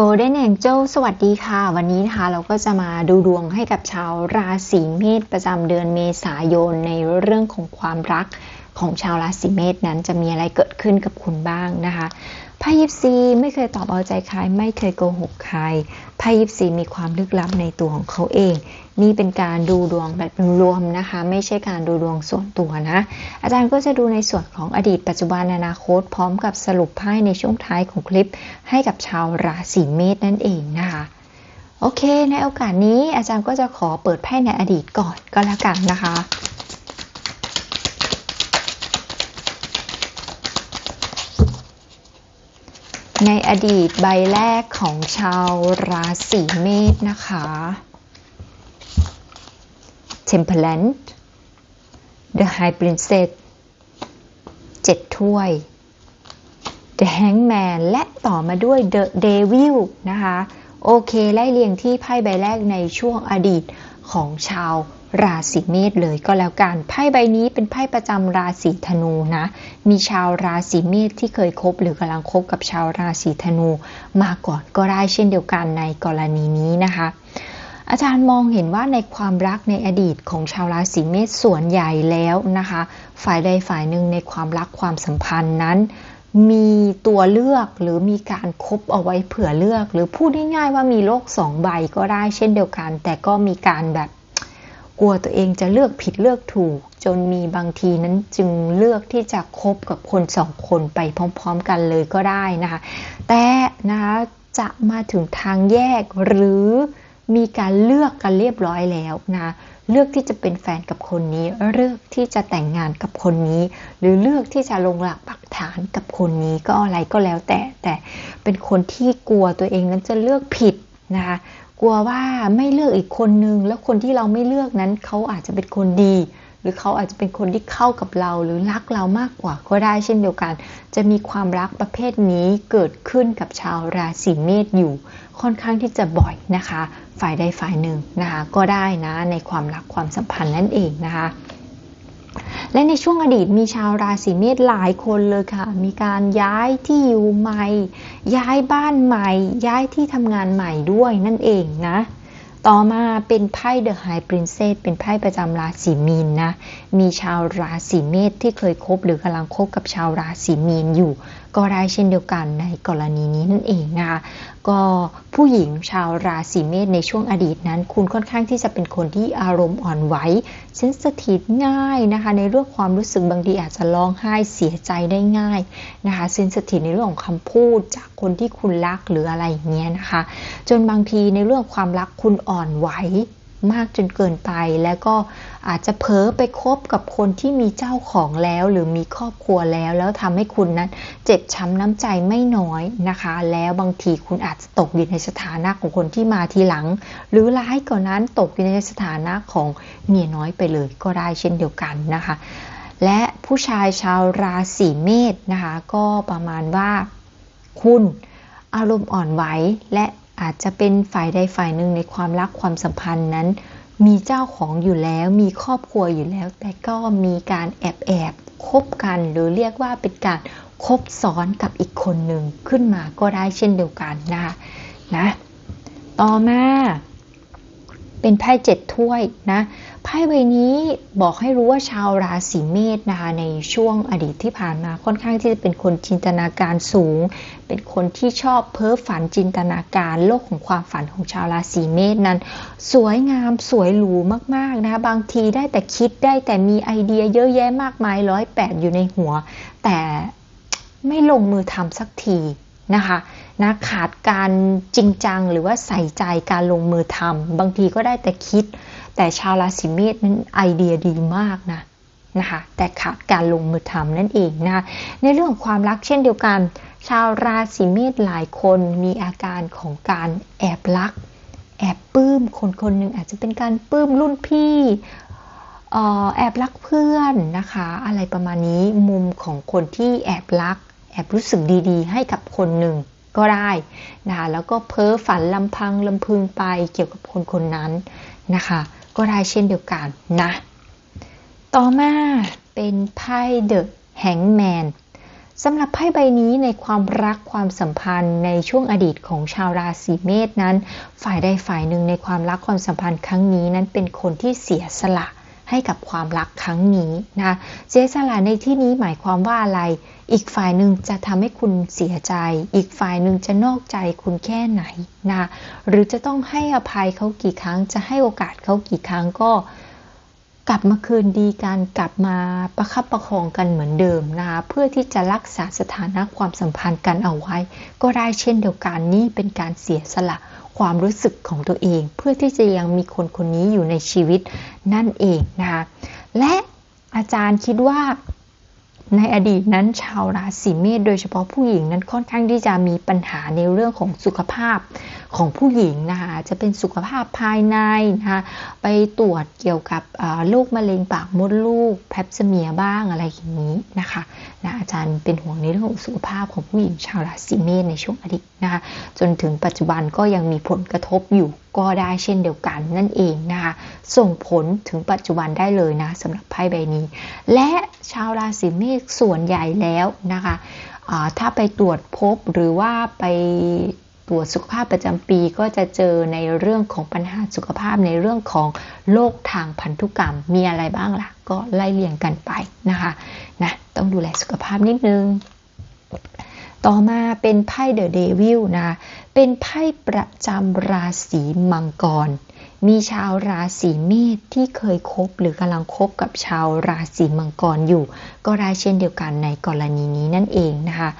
Golden Angel สวัสดีค่ะ วันนี้นะคะเราก็จะมาดูดวงให้กับชาวราศีเมษประจำเดือนเมษายนในเรื่องของความรักของชาวราศีเมษนั้นจะมีอะไรเกิดขึ้นกับคุณบ้างนะคะ ไพ่ยิปซีไม่เคยตอบเอาใจใคร ไม่เคยโกหกใครไพ่ยิปซีมีความลึกลับในตัวของเขาเอง นี่เป็นการดูดวงแบบรวมนะคะ ไม่ใช่การดูดวงส่วนตัวนะ อาจารย์ก็จะดูในส่วนของอดีตปัจจุบันอนาคต พร้อมกับสรุปไพ่ในช่วงท้ายของคลิป ให้กับชาวราศีเมษนั่นเองนะคะโอเค ในโอกาสนี้อาจารย์ก็จะขอเปิดไพ่ในอดีตก่อนก็แล้วกันนะคะ ในอดีตใบแรกของชาวราศีเมษนะคะ Temperance The High Princess เจ็ดถ้วย The Hangman และต่อมาด้วย The Devil นะคะ โอเค ไล่เรียงที่ไพ่ใบแรกในช่วงอดีตของชาว ราศีเมษเลยก็แล้วกันไพ่ใบนี้เป็นไพ่ประจำราศีธนูนะ มีชาวราศีเมษที่เคยคบหรือกำลังคบกับชาวราศีธนูมาก่อนก็ได้เช่นเดียวกันในกรณีนี้นะคะ อาจารย์มองเห็นว่าในความรักในอดีตของชาวราศีเมษส่วนใหญ่แล้วนะคะ ฝ่ายใดฝ่ายหนึ่งในความรักความสัมพันธ์นั้นมีตัวเลือกหรือมีการคบเอาไว้เผื่อเลือก หรือพูดง่ายๆว่ามีโลกสองใบก็ได้เช่นเดียวกัน แต่ก็มีการแบบ กลัวตัวเองจะเลือกผิดเลือกถูก จนมีบางทีนั้นจึงเลือกที่จะคบกับคนสองคนไปพร้อมๆกันเลยก็ได้นะคะ แต่นะคะจะมาถึงทางแยกหรือมีการเลือกกันเรียบร้อยแล้วนะเลือกที่จะเป็นแฟนกับคนนี้ เลือกที่จะแต่งงานกับคนนี้ หรือเลือกที่จะลงหลักปักฐานกับคนนี้ก็อะไรก็แล้วแต่แต่เป็นคนที่กลัวตัวเองนั้นจะเลือกผิดนะคะ กลัวว่าไม่เลือกอีกคนนึง แล้วคนที่เราไม่เลือกนั้นเขาอาจจะเป็นคนดี หรือเขาอาจจะเป็นคนที่เข้ากับเรา หรือรักเรามากกว่าก็ได้เช่นเดียวกัน จะมีความรักประเภทนี้เกิดขึ้นกับชาวราศีเมษอยู่ ค่อนข้างที่จะบ่อยนะคะ ฝ่ายใดฝ่ายหนึ่งนะคะ ก็ได้นะในความรักความสัมพันธ์นั่นเองนะคะ และในช่วงอดีตมีชาวราศีเมษหลายคนเลยค่ะ มีการย้ายที่อยู่ใหม่ ย้ายบ้านใหม่ ย้ายที่ทำงานใหม่ด้วยนั่นเองนะ ต่อมาเป็นไพ่เดอะไฮปรินเซสเป็นไพ่ประจำราศีมีนนะ มีชาวราศีเมษที่เคยคบหรือกำลังคบกับชาวราศีมีนอยู่ ก็ได้เช่นเดียวกันในกรณีนี้นั่นเองนะคะก็ผู้หญิงชาวราศีเมษในช่วงอดีตนั้น คุณค่อนข้างที่จะเป็นคนที่อารมณ์อ่อนไหวเซนสทีฟง่ายนะคะในเรื่องความรู้สึกบางทีอาจจะร้องไห้เสียใจได้ง่ายนะคะเซนสทีฟในเรื่องของคำพูดจากคนที่คุณรักหรืออะไรอย่างเงี้ยนะคะ จนบางทีในเรื่องความรักคุณอ่อนไหว มากจนเกินไป แล้วก็อาจจะเพ้อไปคบกับคนที่มีเจ้าของแล้ว หรือมีครอบครัวแล้ว แล้วทำให้คุณนั้นเจ็บช้ำน้ำใจไม่น้อยนะคะ แล้วบางทีคุณอาจจะตกอยู่ในสถานะของคนที่มาทีหลัง หรือร้ายกว่านนั้นตกอยู่ในสถานะของเมียน้อยไปเลยก็ได้เช่นเดียวกันนะคะ และผู้ชายชาวราศีเมษนะคะ ก็ประมาณว่าคุณอารมณ์อ่อนไหวและ อาจจะเป็นฝ่ายใดฝ่ายหนึ่งในความรักความสัมพันธ์นั้น มีเจ้าของอยู่แล้ว มีครอบครัวอยู่แล้ว แต่ก็มีการแอบแอบคบกัน หรือเรียกว่าเป็นการคบซ้อนกับอีกคนหนึ่งขึ้นมาก็ได้เช่นเดียวกันนะคะนะ ต่อมา เป็นไพ่เจ็ดถ้วยนะ ไพ่ใบนี้บอกให้รู้ว่าชาวราศีเมษนะคะในช่วงอดีตที่ผ่านมาค่อนข้างที่จะเป็นคนจินตนาการสูง เป็นคนที่ชอบเพ้อฝันจินตนาการโลกของความฝันของชาวราศีเมษนั้น สวยงามสวยหรูมากๆนะคะบางทีได้แต่คิดได้แต่มีไอเดียเยอะแยะมากมายร้อยแปดอยู่ในหัว แต่ไม่ลงมือทำสักทีนะคะนะขาดการจริงจังหรือว่าใส่ใจการลงมือทำบางทีก็ได้แต่คิด แต่ชาวราศีเมษนั้นไอเดียดีมากนะนะคะแต่ขาดการลงมือทำนั่นเองนะคะในเรื่องความรักเช่นเดียวกัน ชาวราศีเมษหลายคนมีอาการของการแอบรัก แอบปลื้มคนคนหนึ่งอาจจะเป็นการปลื้มรุ่นพี่แอบรักเพื่อนนะคะ อะไรประมาณนี้มุมของคนที่แอบรัก แอบรู้สึกดีๆ ให้กับคนหนึ่งก็ได้นะคะแล้วก็เพ้อฝันลำพังลำพึงไปเกี่ยวกับคนคนนั้นนะคะ ก็ได้เช่นเดียวกันนะ ต่อมาเป็นไพ่เดอะแฮงแมนสำหรับไพ่ใบนี้ในความรักความสัมพันธ์ในช่วงอดีตของชาวราศีเมษนั้น ฝ่ายใดฝ่ายหนึ่งในความรักความสัมพันธ์ครั้งนี้นั้นเป็นคนที่เสียสละ ให้กับความรักครั้งนี้นะเสียสละในที่นี้หมายความว่าอะไร อีกฝ่ายหนึ่งจะทำให้คุณเสียใจ อีกฝ่ายหนึ่งจะนอกใจคุณแค่ไหนนะหรือจะต้องให้อภัยเขากี่ครั้ง จะให้โอกาสเขากี่ครั้งก็กลับมาคืนดีกันกลับมาประคับประคองกันเหมือนเดิมนะคะเพื่อที่จะรักษาสถานะความสัมพันธ์กันเอาไว้ ก็ได้เช่นเดียวกันนี่เป็นการเสียสละ ความรู้สึกของตัวเอง เพื่อที่จะยังมีคนคนนี้อยู่ในชีวิตนั่นเองนะคะและอาจารย์คิดว่า ในอดีตนั้นชาวราศีเมษโดยเฉพาะผู้หญิงนั้นค่อนข้างที่จะมีปัญหาในเรื่องของสุขภาพของผู้หญิงนะคะจะเป็นสุขภาพภายในนะคะไปตรวจเกี่ยวกับโรคมะเร็งปากมดลูกแพปซเมียบ้างอะไรอย่างนี้นะคะนะอาจารย์เป็นห่วงในเรื่องของสุขภาพของผู้หญิงชาวราศีเมษในช่วงอดีตนะคะจนถึงปัจจุบันก็ยังมีผลกระทบอยู่ ก็ได้เช่นเดียวกันนั่นเองนะคะ ส่งผลถึงปัจจุบันได้เลยนะสำหรับไพ่ใบนี้ และชาวราศีเมษส่วนใหญ่แล้วนะคะถ้าไปตรวจพบหรือว่าไปตรวจสุขภาพประจำปีก็จะเจอในเรื่องของปัญหาสุขภาพในเรื่องของโรคทางพันธุกรรมมีอะไรบ้างล่ะ ก็ไล่เลี่ยงกันไปนะคะนะต้องดูแลสุขภาพนิดนึง ต่อมาเป็นไพ่เดอะเดวิลนะ เป็นไพ่ประจำราศีมังกร มีชาวราศีเมษที่เคยคบหรือกำลังคบกับชาวราศีมังกรอยู่ ก็ได้เช่นเดียวกันในกรณีนี้นั่นเองนะคะ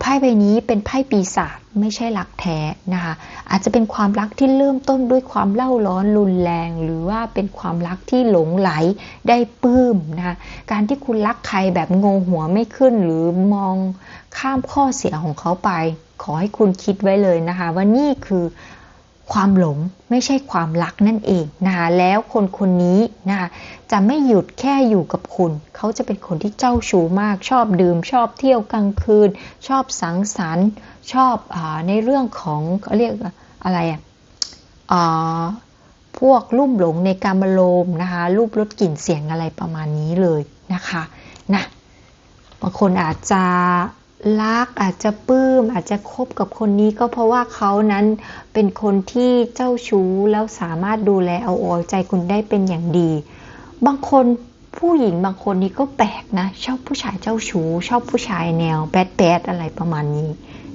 ไพ่ใบนี้เป็นไพ่ปีศาจไม่ใช่รักแท้นะคะอาจจะเป็นความรักที่เริ่มต้นด้วยความเล่าร้อนรุนแรง หรือว่าเป็นความรักที่หลงไหลได้ปื้มนะคะการที่คุณรักใครแบบงงหัวไม่ขึ้นหรือมอง ข้ามข้อเสียของเขาไป ขอให้คุณคิดไว้เลยนะคะ ว่านี่คือความหลงไม่ใช่ความรักนั่นเองนะคะแล้วคนคนนี้นะคะจะไม่หยุดแค่อยู่กับคุณ เขาจะเป็นคนที่เจ้าชู้มาก ชอบดื่ม ชอบเที่ยวกลางคืน ชอบสังสรรค์ ชอบอในเรื่องของเขาเรียกอะไรอะพวกรูปหลงในการมโลมนะคะรูปรสกลิ่นเสียงอะไรประมาณนี้เลยนะคะนะบางคนอาจจะ รักอาจจะปลื้มอาจจะคบกับคนนี้ก็เพราะว่าเขานั้นเป็นคนที่เจ้าชู้แล้วสามารถดูแลเอาอกใจคุณได้เป็นอย่างดี บางคนผู้หญิงบางคนนี้ก็แปลกนะ ชอบผู้ชายเจ้าชู้ชอบผู้ชายแนวแบดแบดอะไรประมาณนี้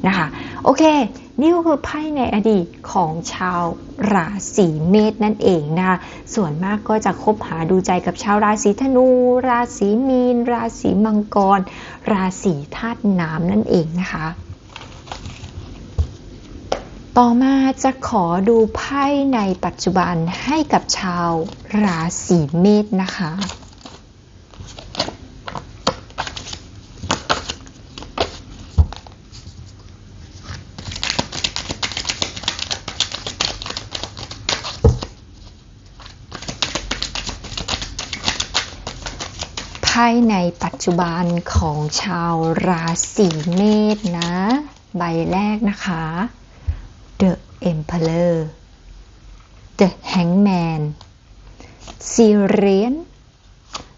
นะคะ โอเค นี่ก็คือไพ่ในอดีตของชาวราศีเมษนั่นเองนะคะส่วนมากก็จะคบหาดูใจกับชาวราศีธนู ราศีมีน ราศีมังกร ราศีธาตุน้ำนั่นเองนะคะต่อมาจะขอดูไพ่ในปัจจุบันให้กับชาวราศีเมษนะคะ ได้ในปัจจุบันของชาวราศีเมษนะ ใบแรกนะคะ The Emperor The Hangman s i r i a n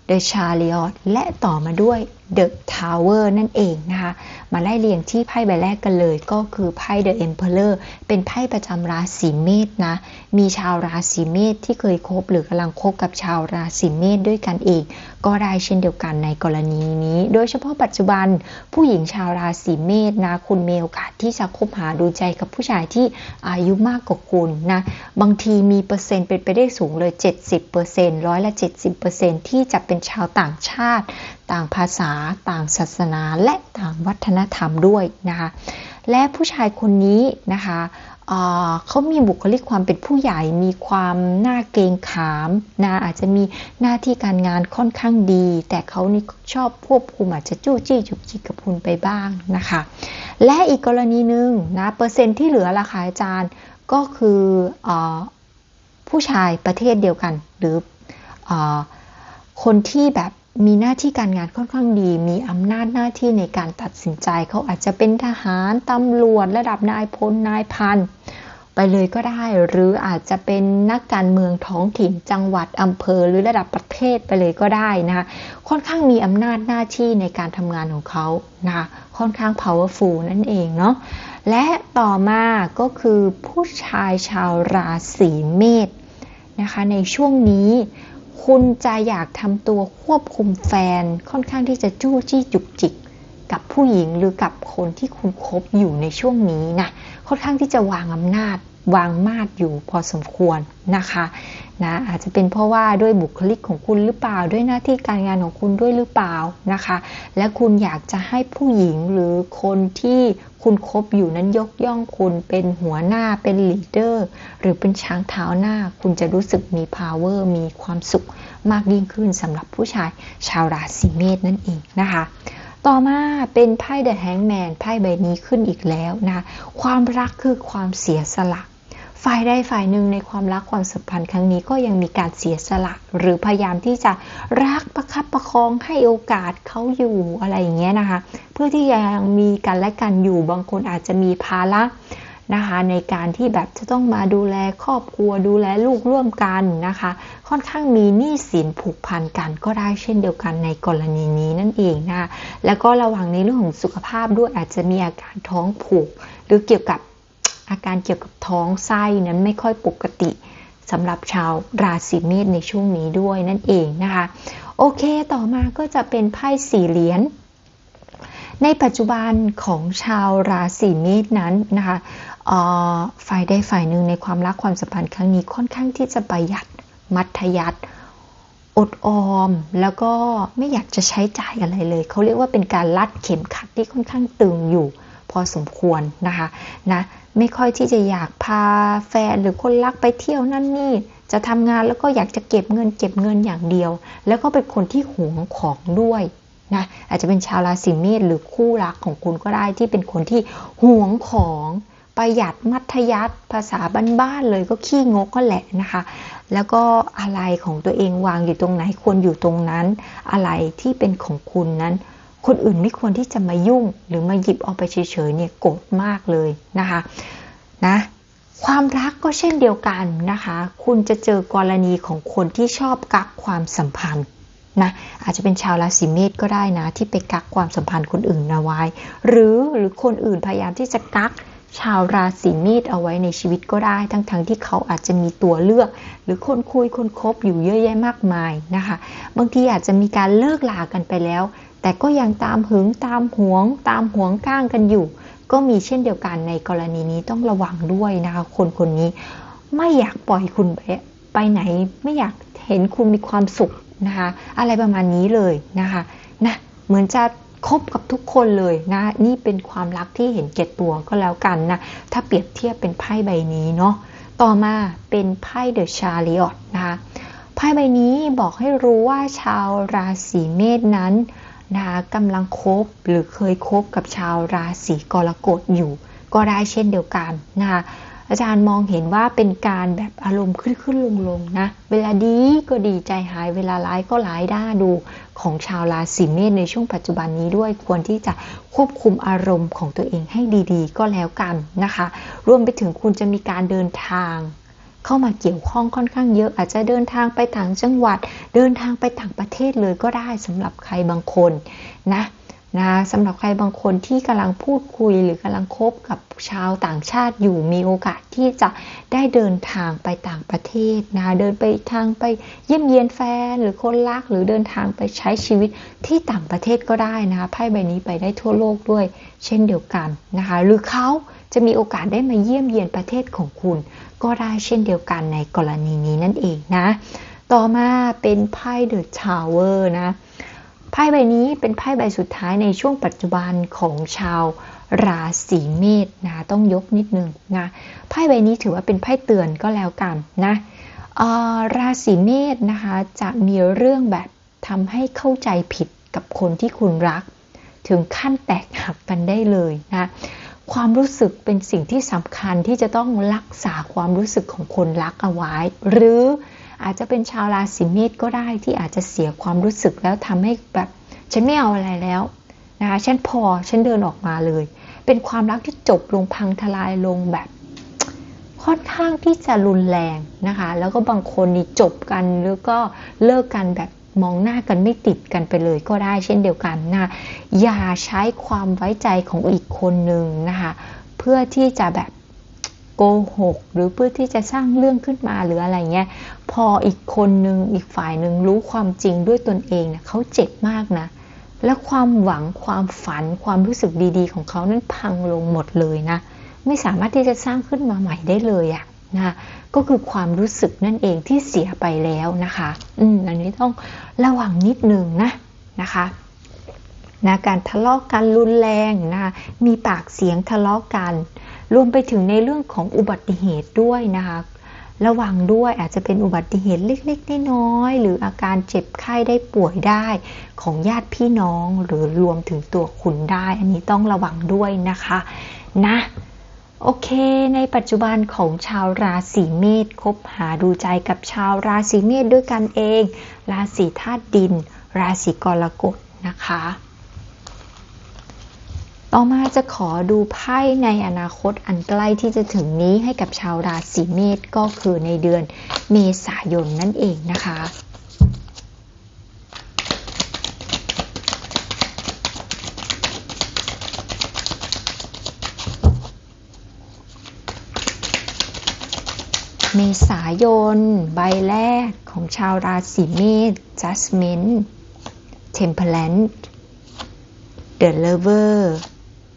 The Chariot และต่อมาด้วย The Tower นั่นเองนะคะ มาไล่เรียงที่ไพ่ใบแรกกันเลยก็คือไพ่ The Emperor เป็นไพ่ประจำราศีเมษนะ มีชาวราศีเมษที่เคยคบหรือกำลังคบกับชาวราศีเมษด้วยกันเองก็ได้เช่นเดียวกันในกรณีนี้ โดยเฉพาะปัจจุบันผู้หญิงชาวราศีเมษนะ คุณมีโอกาสที่จะคบหาดูใจกับผู้ชายที่อายุมากกว่าคุณนะ บางทีมีเปอร์เซ็นต์เป็นไปได้สูงเลย 70%ร้อยละ 70%ที่จะเป็นชาวต่างชาติ ต่างภาษาต่างศาสนาและต่างวัฒนธรรมด้วยนะคะและผู้ชายคนนี้นะคะเขามีบุคลิกความเป็นผู้ใหญ่ มีความน่าเกรงขามนะอาจจะมีหน้าที่การงานค่อนข้างดี แต่เขานี่ชอบควบคุมอาจจะจู้จี้จุกจิกกับคุณไปบ้างนะคะ และอีกกรณีหนึ่งนะเปอร์เซ็นที่เหลือราคาอาจารย์ก็คืออผู้ชายประเทศเดียวกัน หรืออคนที่แบบ มีหน้าที่การงานค่อนข้างดี มีอำนาจหน้าที่ในการตัดสินใจ เขาอาจจะเป็นทหารตำรวจระดับนายพลนายพันไปเลยก็ได้ หรืออาจจะเป็นนักการเมืองท้องถิ่นจังหวัดอำเภอ หรือระดับประเทศไปเลยก็ได้นะคะค่อนข้างมีอำนาจหน้าที่ในการทำงานของเขานะคะค่อนข้าง powerful นั่นเองเนาะและต่อมาก็คือผู้ชายชาวราศีเมษนะคะในช่วงนี้ คุณจะอยากทำตัวควบคุมแฟนค่อนข้างที่จะจู้จี้จุกจิก กับผู้หญิงหรือกับคนที่คุณคบอยู่ในช่วงนี้นะค่อนข้างที่จะวางอำนาจวางมาดอยู่พอสมควรนะคะ นะอาจจะเป็นเพราะว่าด้วยบุคลิกของคุณหรือเปล่า ด้วยหน้าที่การงานของคุณด้วยหรือเปล่านะคะ และคุณอยากจะให้ผู้หญิงหรือคนที่คุณคบอยู่นั้นยกย่องคุณเป็นหัวหน้าเป็นลีดเดอร์หรือเป็นช้างเท้าหน้า คุณจะรู้สึกมี power มีความสุขมากยิ่งขึ้นสำหรับผู้ชายชาวราศีเมษนั่นเองนะคะต่อมาเป็นไพ่ The Hangman ไพ่ใบนี้ขึ้นอีกแล้วนะ ความรักคือความเสียสละ ฝ่ายใดฝ่ายหนึ่งในความรักความสัมพันธ์ครั้งนี้ก็ยังมีการเสียสละ หรือพยายามที่จะรักประคับประคองให้โอกาสเขาอยู่อะไรอย่างเงี้ยนะคะ เพื่อที่ยังมีกันและกันอยู่บางคนอาจจะมีภาระนะคะในการที่แบบจะต้องมาดูแลครอบครัวดูแลลูกร่วมกันนะคะ ค่อนข้างมีหนี้สินผูกพันกันก็ได้เช่นเดียวกันในกรณีนี้นั่นเองนะแล้วก็ระวังในเรื่องของสุขภาพด้วยอาจจะมีอาการท้องผูก หรือเกี่ยวกับ อาการเกี่ยวกับท้องไส้นั้นไม่ค่อยปกติสำหรับชาวราศีเมษในช่วงนี้ด้วยนั่นเองนะคะ โอเคต่อมาก็จะเป็นไพ่สี่เหรียญในปัจจุบันของชาวราศีเมษนั้นนะคะฝ่ายใดฝ่ายหนึ่งในความรักความสัมพันธ์ครั้งนี้ค่อนข้างที่จะประหยัดมัธยัติอดออม แล้วก็ไม่อยากจะใช้จ่ายอะไรเลย เขาเรียกว่าเป็นการลัดเข็มขัดที่ค่อนข้างตึงอยู่พอสมควรนะคะนะ ไม่ค่อยที่จะอยากพาแฟนหรือคนรักไปเที่ยวนั่นนี่ จะทำงานแล้วก็อยากจะเก็บเงินเก็บเงินอย่างเดียว แล้วก็เป็นคนที่หวงของด้วยนะอาจจะเป็นชาวราศีเมษหรือคู่รักของคุณก็ได้ที่เป็นคนที่หวงของประหยัดมัธยัติภาษาบ้านๆเลยก็ขี้งกก็แหละนะคะ แล้วก็อะไรของตัวเองวางอยู่ตรงไหนควรอยู่ตรงนั้น อะไรที่เป็นของคุณนั้น คนอื่นไม่ควรที่จะมายุ่ง หรือมาหยิบเอาไปเฉยๆเนี่ยโกรธมากเลยนะคะนะความรักก็เช่นเดียวกันนะคะ คุณจะเจอกรณีของคนที่ชอบกักความสัมพันธ์นะอาจจะเป็นชาวราศีเมษก็ได้นะ ที่ไปกักความสัมพันธ์คนอื่นเอาไว้ หรือหรือคนอื่นพยายามที่จะกักชาวราศีเมษเอาไว้ในชีวิตก็ได้ ทั้งๆทที่เขาอาจจะมีตัวเลือก หรือคนคุยคนคบอยู่เยอะแยะมากมายนะคะ บางทีอาจจะมีการเลิกลากันไปแล้ว แต่ก็ยังตามหึงตามหวง ตามหวงก้างกันอยู่ ก็มีเช่นเดียวกันในกรณีนี้ต้องระวังด้วยนะคะคนคนนี้ ไม่อยากปล่อยคุณไปไปไหนไม่อยากเห็นคุณมีความสุขนะคะอะไรประมาณนี้เลยนะคะนะเหมือนจะคบกับทุกคนเลยนะนี่เป็นความรักที่เห็นเก็ดตัวก็แล้วกันนะถ้าเปรียบเทียบเป็นไพ่ใบนี้เนาะต่อมาเป็นไพ่เดอะชาริออตนะคะไพ่ใบนี้บอกให้รู้ว่าชาวราศีเมษนั้น นะคะกำลังคบหรือเคยคบกับชาวราศีกรกฎอยู่ ก็ได้เช่นเดียวกันนะคะอาจารย์มองเห็นว่าเป็นการแบบอารมณ์ขึ้นขึ้นลงลงนะ เวลาดีก็ดีใจหาย เวลาร้ายก็ร้ายด้าดูของชาวราศีเมษในช่วงปัจจุบันนี้ด้วยควรที่จะควบคุมอารมณ์ของตัวเองให้ดีๆ ก็แล้วกันนะคะ รวมไปถึงคุณจะมีการเดินทาง เข้ามาเกี่ยวข้องค่อนข้างเยอะ อาจจะเดินทางไปต่างจังหวัด เดินทางไปต่างประเทศเลยก็ได้สำหรับใครบางคนนะนะสำหรับใครบางคนที่กำลังพูดคุยหรือกำลังคบกับชาวต่างชาติอยู่มีโอกาสที่จะได้เดินทางไปต่างประเทศนะเดินไปทางไปเยี่ยมเยียนแฟนหรือคนรักหรือเดินทางไปใช้ชีวิตที่ต่างประเทศก็ได้นะคะไพ่ใบนี้ไปได้ทั่วโลกด้วย เช่นเดียวกันนะคะหรือเขาจะมีโอกาสได้มาเยี่ยมเยียนประเทศของคุณ ก็ได้เช่นเดียวกันในกรณีนี้นั่นเองนะ ต่อมาเป็นไพ่เดอะชาวเวอร์นะ ไพ่ใบนี้เป็นไพ่ใบสุดท้ายในช่วงปัจจุบันของชาวราศีเมษนะต้องยกนิดนึงนะไพ่ใบนี้ถือว่าเป็นไพ่เตือนก็แล้วกันนะราศีเมษนะคะจะมีเรื่องแบบทำให้เข้าใจผิดกับคนที่คุณรัก ถึงขั้นแตกหักกันได้เลยนะ ความรู้สึกเป็นสิ่งที่สำคัญที่จะต้องรักษาความรู้สึกของคนรักเอาไว้ หรืออาจจะเป็นชาวราศีเมษก็ได้ที่อาจจะเสียความรู้สึกแล้วทำให้แบบฉันไม่เอาอะไรแล้วนะคะฉันพอฉันเดินออกมาเลย เป็นความรักที่จบลงพังทลายลงแบบค่อนข้างที่จะรุนแรงนะคะ แล้วก็บางคนนี่จบกันแล้วก็เลิกกันแบบ มองหน้ากันไม่ติดกันไปเลยก็ได้เช่นเดียวกันนะอย่าใช้ความไว้ใจของอีกคนหนึ่งนะคะเพื่อที่จะแบบโกหกหรือเพื่อที่จะสร้างเรื่องขึ้นมาหรืออะไรเงี้ยพออีกคนหนึ่งอีกฝ่ายหนึ่งรู้ความจริงด้วยตนเองเนะเขาเจ็บมากนะ และความหวังความฝันความรู้สึกดีๆ ของเขานั้นพังลงหมดเลยนะ ไม่สามารถที่จะสร้างขึ้นมาใหม่ได้เลยอะ นะก็คือความรู้สึกนั่นเองที่เสียไปแล้วนะคะอืมอันนี้ต้องระวังนิดนึงนะนะคะนะการทะเลาะกันรุนแรงนะมีปากเสียงทะเลาะกัน รวมไปถึงในเรื่องของอุบัติเหตุด้วยนะคะระวังด้วยอาจจะเป็นอุบัติเหตุเล็กๆน้อยๆหรืออาการเจ็บไข้ได้ป่วยได้ ของญาติพี่น้องหรือรวมถึงตัวคุณได้ อันนี้ต้องระวังด้วยนะคะ นะ โอเค ในปัจจุบันของชาวราศีเมษคบหาดูใจกับชาวราศีเมษด้วยกันเอง ราศีธาตุดิน ราศีกรกฎนะคะ ต่อมาจะขอดูไพ่ในอนาคตอันใกล้ที่จะถึงนี้ให้กับชาวราศีเมษก็คือในเดือนเมษายนนั่นเองนะคะ เมษายน ใบแรกของชาวราศีเมษ Judgment Temperance The Lover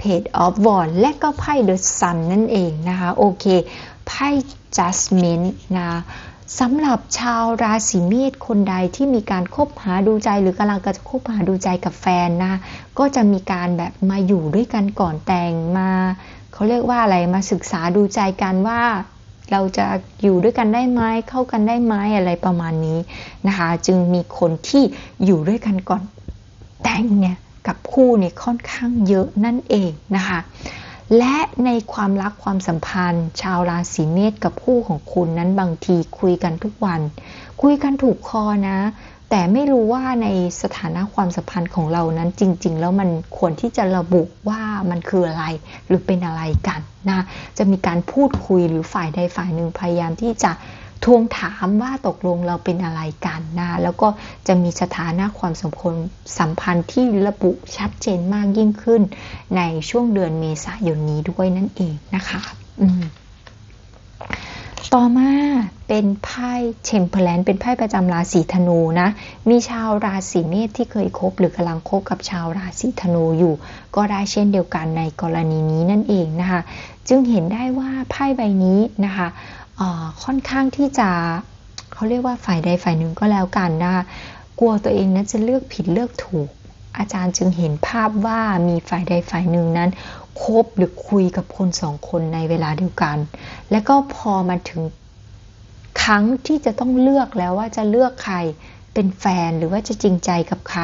Page of Wands และก็ไพ่ The Sun นั่นเองนะคะ โอเค ไพ่ Judgment นะสำหรับชาวราศีเมษคนใดที่มีการคบหาดูใจหรือกำลังจะคบหาดูใจกับแฟนนะ ก็จะมีการแบบมาอยู่ด้วยกันก่อนแต่งมา เขาเรียกว่าอะไรมาศึกษาดูใจกันว่า เราจะอยู่ด้วยกันได้ไหมเข้ากันได้ไหมอะไรประมาณนี้นะคะ จึงมีคนที่อยู่ด้วยกันก่อนแต่งเนี่ยกับคู่เนี่ยค่อนข้างเยอะนั่นเองนะคะ และในความรักความสัมพันธ์ ชาวราศีเมษกับคู่ของคุณนั้นบางทีคุยกันทุกวัน คุยกันถูกคอนะ แต่ไม่รู้ว่าในสถานะความสัมพันธ์ของเรานั้นจริง ๆ แล้วมันควรที่จะระบุว่ามันคืออะไร หรือเป็นอะไรกันนะจะมีการพูดคุยหรือฝ่ายใดฝ่ายหนึ่งพยายามที่จะทวงถามว่าตกลงเราเป็นอะไรกันนะแล้วก็จะมีสถานะความสัมพันธ์สัมพันธ์ที่ระบุชัดเจนมากยิ่งขึ้น ในช่วงเดือนเมษายนนี้ด้วยนั่นเองนะคะ อืม ต่อมาเป็นไพ่เชมเพลนเป็นไพ่ประจำราศีธนูนะ มีชาวราศีเมษที่เคยคบหรือกำลังคบกับชาวราศีธนูอยู่ ก็ได้เช่นเดียวกันในกรณีนี้นั่นเองนะคะ จึงเห็นได้ว่าไพ่ใบนี้นะคะค่อนข้างที่จะเขาเรียกว่าฝ่ายใดฝ่ายหนึ่งก็แล้วกันนะคะกลัวตัวเองนั้นจะเลือกผิดเลือกถูก อาจารย์จึงเห็นภาพว่ามีฝ่ายใดฝ่ายหนึ่งนั้น คบหรือคุยกับคนสองคนในเวลาเดียวกัน และก็พอมาถึงครั้งที่จะต้องเลือกแล้วว่าจะเลือกใครเป็นแฟนหรือว่าจะจริงใจกับใคร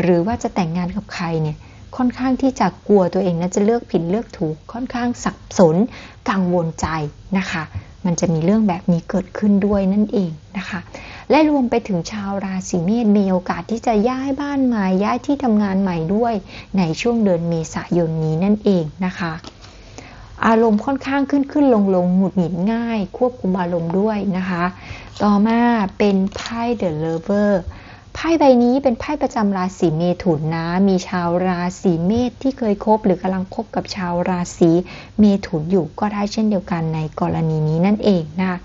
หรือว่าจะแต่งงานกับใครเนี่ยค่อนข้างที่จะกลัวตัวเองนะจะเลือกผิดเลือกถูกค่อนข้างสับสนกังวลใจนะคะ มันจะมีเรื่องแบบนี้เกิดขึ้นด้วยนั่นเองนะคะ และรวมไปถึงชาวราศีเมษมีโอกาสที่จะย้ายบ้านใหม่ย้ายที่ทำงานใหม่ด้วยในช่วงเดือนเมษายนนี้นั่นเองนะคะ อารมณ์ค่อนข้างขึ้นขึ้นลงลงหงุดหงิดง่าย ควบคุมอารมณ์ด้วยนะคะ ต่อมาเป็นไพ่เดอะเลเวอร์ไพ่ใบนี้เป็นไพ่ประจำราศีเมถุนนะ มีชาวราศีเมษที่เคยคบหรือกำลังคบกับชาวราศีเมถุนอยู่ก็ได้เช่นเดียวกันในกรณีนี้นั่นเองนะ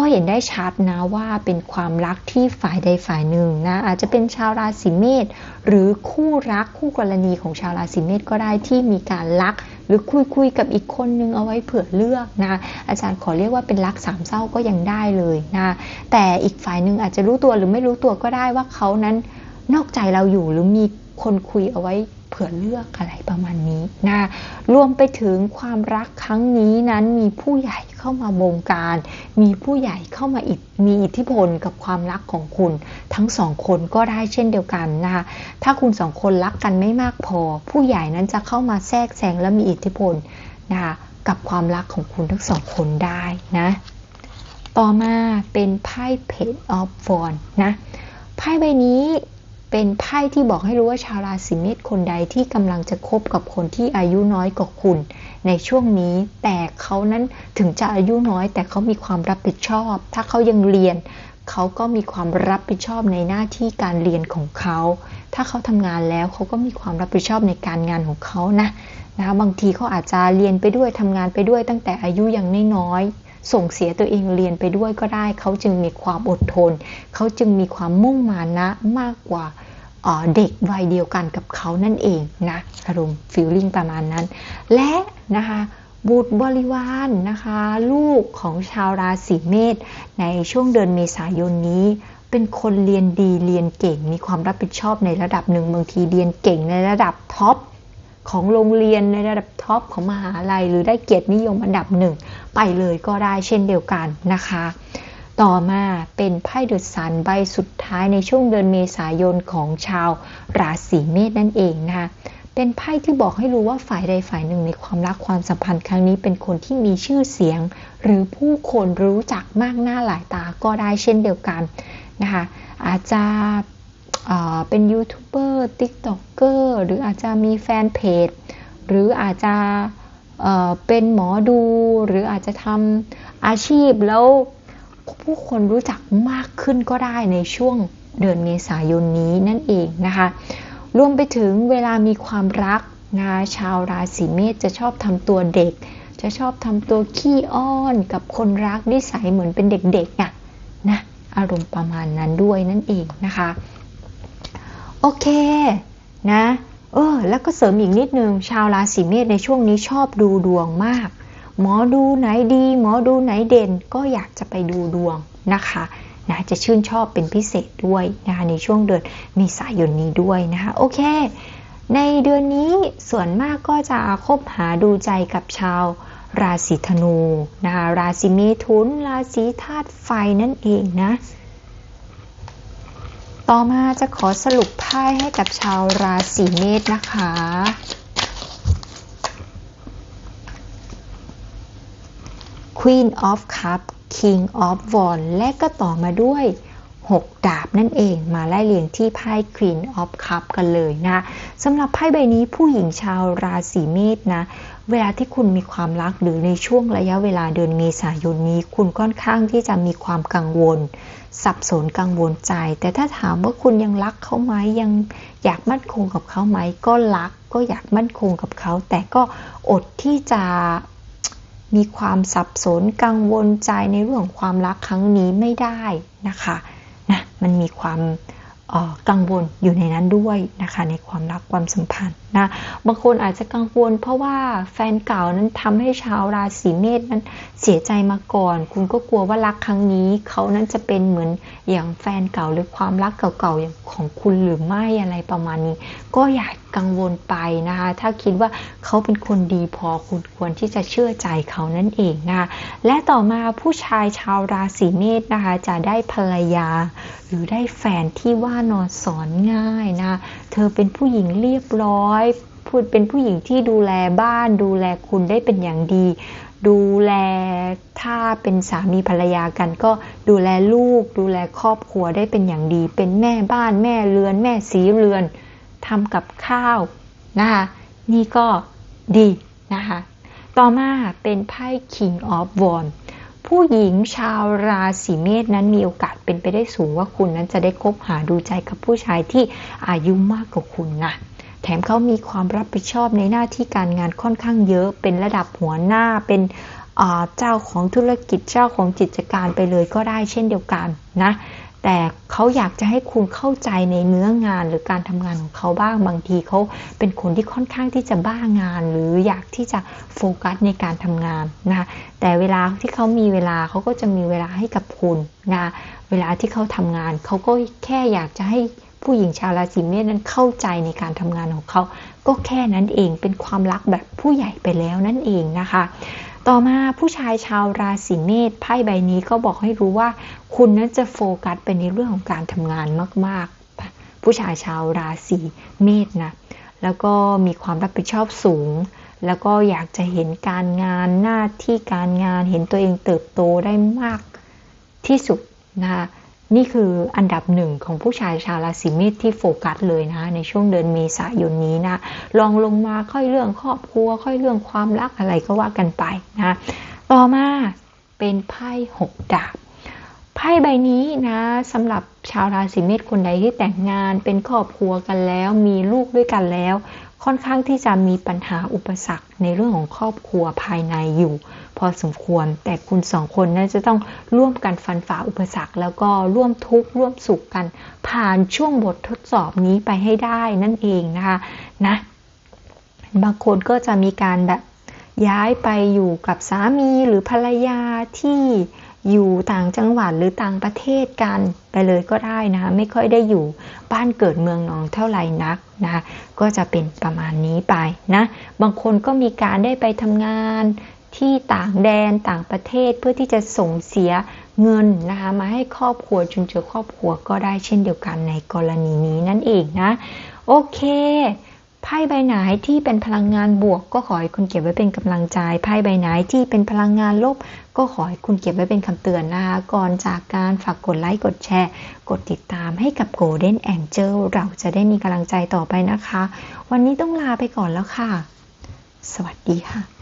ก็เห็นได้ชัดนะว่าเป็นความรักที่ฝ่ายใดฝ่ายหนึ่งนะอาจจะเป็นชาวราศีเมษหรือคู่รักคู่กรณีของชาวราศีเมษก็ได้ที่มีการรักหรือคุยคุยกับอีกคนนึงเอาไว้เผื่อเลือกนะอาจารย์ขอเรียกว่าเป็นรักสามเศร้าก็ยังได้เลยนะแต่อีกฝ่ายหนึ่งอาจจะรู้ตัวหรือไม่รู้ตัวก็ได้ว่าเขานั้นนอกใจเราอยู่หรือมีคนคุยเอาไว้ ผื่อเลือกอะไรประมาณนี้นะรวมไปถึงความรักครั้งนี้นั้นมีผู้ใหญ่เข้ามาบงการ มีผู้ใหญ่เข้ามาอิมีอิทธิพลกับความรักของคุณ ทั้งสองคนก็ได้เช่นเดียวกันนะคะถ้าคุณสองคนรักกันไม่มากพอ ผู้ใหญ่นั้นจะเข้ามาแทรกแซงและมีอิทธิพลนะคะกับความรักของคุณทั้งสองคนได้นะ ต่อมาเป็นไพ่เพจออฟฟอนนะไพ่ใบนี้ เป็นไพ่ที่บอกให้รู้ว่าชาวราศีเมษคนใดที่กำลังจะคบกับคนที่อายุน้อยกว่าคุณ ในช่วงนี้ แต่เขานั้นถึงจะอายุน้อย แต่เขามีความรับผิดชอบ ถ้าเขายังเรียน เขาก็มีความรับผิดชอบในหน้าที่การเรียนของเขา ถ้าเขาทำงานแล้วเขาก็มีความรับผิดชอบในการงานของเขานะนะคะบางทีเขาอาจจะเรียนไปด้วยทำงานไปด้วยตั้งแต่อายุยังน้อย ส่งเสียตัวเองเรียนไปด้วยก็ได้ เขาจึงมีความอดทน เขาจึงมีความมุ่งมานะมากกว่าเด็กวัยเดียวกันกับเขานั่นเองนะอารมณ์ฟีลลิ่งประมาณนั้น และนะคะบุตรบริวารนนะคะ ลูกของชาวราศีเมษในช่วงเดือนเมษายนนี้ เป็นคนเรียนดีเรียนเก่งมีความรับผิดชอบในระดับหนึ่งบางทีเรียนเก่งในระดับท็อป ของโรงเรียนในระดับท็อปของมหาลัย หรือได้เกียรตินิยมอันดับหนึ่ง ไปเลยก็ได้เช่นเดียวกันนะคะ ต่อมาเป็นไพ่เดุสันใบสุดท้ายในช่วงเดือนเมษายนของชาวราศีเมษนั่นเองนะคะเป็นไพ่ที่บอกให้รู้ว่าฝ่ายใดฝ่ายหนึ่งในความรักความสัมพันธ์ครั้งนี้เป็นคนที่มีชื่อเสียง หรือผู้คนรู้จักมากหน้าหลายตาก็ได้เช่นเดียวกันนะคะอาจจะ เป็นยูทูบเบอร์ติ๊กต็อกเกอร์หรืออาจจะมีแฟนเพจ หรืออาจจะเป็นหมอดู หรืออาจจะทำอาชีพแล้วผู้คนรู้จักมากขึ้นก็ได้ในช่วงเดือนเมษายนนี้นั่นเองนะคะ รวมไปถึงเวลามีความรักนะชาวราศีเมษจะชอบทำตัวเด็ก จะชอบทำตัวขี้อ้อนกับคนรักนิสัยเหมือนเป็นเด็กๆอะนะอารมณ์ประมาณนั้นด้วยนั่นเองนะคะ โอเค นะเออแล้วก็เสริมอีกนิดนึง ชาวราศีเมษในช่วงนี้ชอบดูดวงมาก หมอดูไหนดี หมอดูไหนเด่น ก็อยากจะไปดูดวงนะคะนะจะชื่นชอบเป็นพิเศษด้วยนะคะในช่วงเดือนมีสายนนี้ด้วยนะคะโอเค ในเดือนนี้ส่วนมากก็จะคบหาดูใจกับชาวราศีธนูนะคะราศีเมถุน ราศีธาตุไฟนั่นเองนะ ต่อมาจะขอสรุปไพ่ให้กับชาวราศีเมษนะคะ Queen of Cup King of Wand และก็ต่อมาด้วย 6 ดาบนั่นเองมาไล่เลียงที่ไพ่ Queen of Cup กันเลยนะสำหรับไพ่ใบนี้ผู้หญิงชาวราศีเมษนะ เวลาที่คุณมีความรักหรือในช่วงระยะเวลาเดือนเมษายนนี้ คุณค่อนข้างที่จะมีความกังวล สับสนกังวลใจ แต่ถ้าถามว่าคุณยังรักเขาไหมยังอยากมั่นคงกับเขาไหมก็รักก็อยากมั่นคงกับเขา แต่ก็อดที่จะมีความสับสนกังวลใจในเรื่องความรักครั้งนี้ไม่ได้นะคะนะมันมีความกังวลอยู่ในนั้นด้วยนะคะ ในความรักความสัมพันธ์นะบางคนอาจจะกังวล เพราะว่าแฟนเก่านั้นทำให้ชาวราศีเมษนั้นเสียใจมาก่อน คุณก็กลัวว่ารักครั้งนี้เขานั้นจะเป็นเหมือนอย่างแฟนเก่าหรือความรักเก่าๆอย่างของคุณหรือไม่อะไรประมาณนี้ ก็อย่ากังวลไปนะคะถ้าคิดว่าเขาเป็นคนดีพอคุณควรที่จะเชื่อใจเขานั่นเองนะะและต่อมาผู้ชายชาวราศีเมษนะคะจะได้ภรรยา หรือได้แฟนที่ว่านอนสอนง่ายนะเธอเป็นผู้หญิงเรียบร้อยพูดเป็นผู้หญิงที่ดูแลบ้าน ดูแลคุณได้เป็นอย่างดี ดูแลถ้าเป็นสามีภรรยากัน ก็ดูแลลูก ดูแลครอบครัวได้เป็นอย่างดี เป็นแม่บ้านแม่เรือน แม่สีเรือนทำกับข้าวนะคะนี่ก็ดีนะคะต่อมาเป็นไพ่ King of Wands ผู้หญิงชาวราศีเมษนั้นมีโอกาสเป็นไปได้สูงว่าคุณนั้นจะได้คบหาดูใจกับผู้ชายที่อายุมากกว่าคุณนะ แถมเขามีความรับผิดชอบในหน้าที่การงานค่อนข้างเยอะ เป็นระดับหัวหน้า เป็นเจ้าของธุรกิจ เจ้าของกิจการไปเลยก็ได้เช่นเดียวกันนะ แต่เขาอยากจะให้คุณเข้าใจในเนื้องานหรือการทำงานของเขาบ้าง บางทีเขาเป็นคนที่ค่อนข้างที่จะบ้างาน หรืออยากที่จะโฟกัสในการทำงานนะคะแต่เวลาที่เขามีเวลาเขาก็จะมีเวลาให้กับคุณนะ เวลาที่เขาทำงานเขาก็แค่อยากจะให้ ผู้หญิงชาวราศีเมษนั้นเข้าใจในการทำงานของเขา ก็แค่นั้นเองเป็นความรักแบบผู้ใหญ่ไปแล้วนั่นเองนะคะ ต่อมาผู้ชายชาวราศีเมษไพ่ใบนี้ก็บอกให้รู้ว่า คุณนั้นจะโฟกัสไปในเรื่องของการทำงานมากๆ ผู้ชายชาวราศีเมษนะแล้วก็มีความรับผิดชอบสูง แล้วก็อยากจะเห็นการงานหน้าที่การงานเห็นตัวเองเติบโตได้มากที่สุดนะคะ นี่คืออันดับหนึ่งของผู้ชายชาวราศีเมษที่โฟกัสเลยนะในช่วงเดือนเมษายนนี้นะลองลงมาค่อยเรื่องครอบครัว ค่อยเรื่องความรักอะไรก็ว่ากันไปนะต่อมาเป็นไพ่หกดาบไพ่ใบนี้นะสำหรับชาวราศีเมษคนใดที่แต่งงานเป็นครอบครัวกันแล้ว มีลูกด้วยกันแล้ว ค่อนข้างที่จะมีปัญหาอุปสรรคในเรื่องของครอบครัวภายในอยู่ พอสมควร แต่คุณสองคนน่าจะต้องร่วมกันฟันฝ่าอุปสรรค แล้วก็ร่วมทุกข์ร่วมสุขกัน ผ่านช่วงบททดสอบนี้ไปให้ได้นั่นเองนะคะนะ บางคนก็จะมีการแบบย้ายไปอยู่กับสามีหรือภรรยาที่อยู่ต่างจังหวัดหรือต่างประเทศกันไปเลยก็ได้นะ ไม่ค่อยได้อยู่บ้านเกิดเมืองนองเท่าไหร่นักนะคะก็จะเป็นประมาณนี้ไปนะ บางคนก็มีการได้ไปทำงาน ที่ต่างแดนต่างประเทศเพื่อที่จะส่งเสียเงินนะคะมาให้ครอบครัวจุนเจือครอบครัวก็ได้เช่นเดียวกันในกรณีนี้นั่นเองนะโอเคไพ่ใบไหนที่เป็นพลังงานบวก ก็ขอให้คุณเก็บไว้เป็นกำลังใจไพ่ใบไหนที่เป็นพลังงานลบ ก็ขอให้คุณเก็บไว้เป็นคำเตือนนะคะก่อนจากการฝากกดไลค์กดแชร์ กดติดตามให้กับ Golden Angel เราจะได้มีกำลังใจต่อไปนะคะ วันนี้ต้องลาไปก่อนแล้วค่ะ สวัสดีค่ะ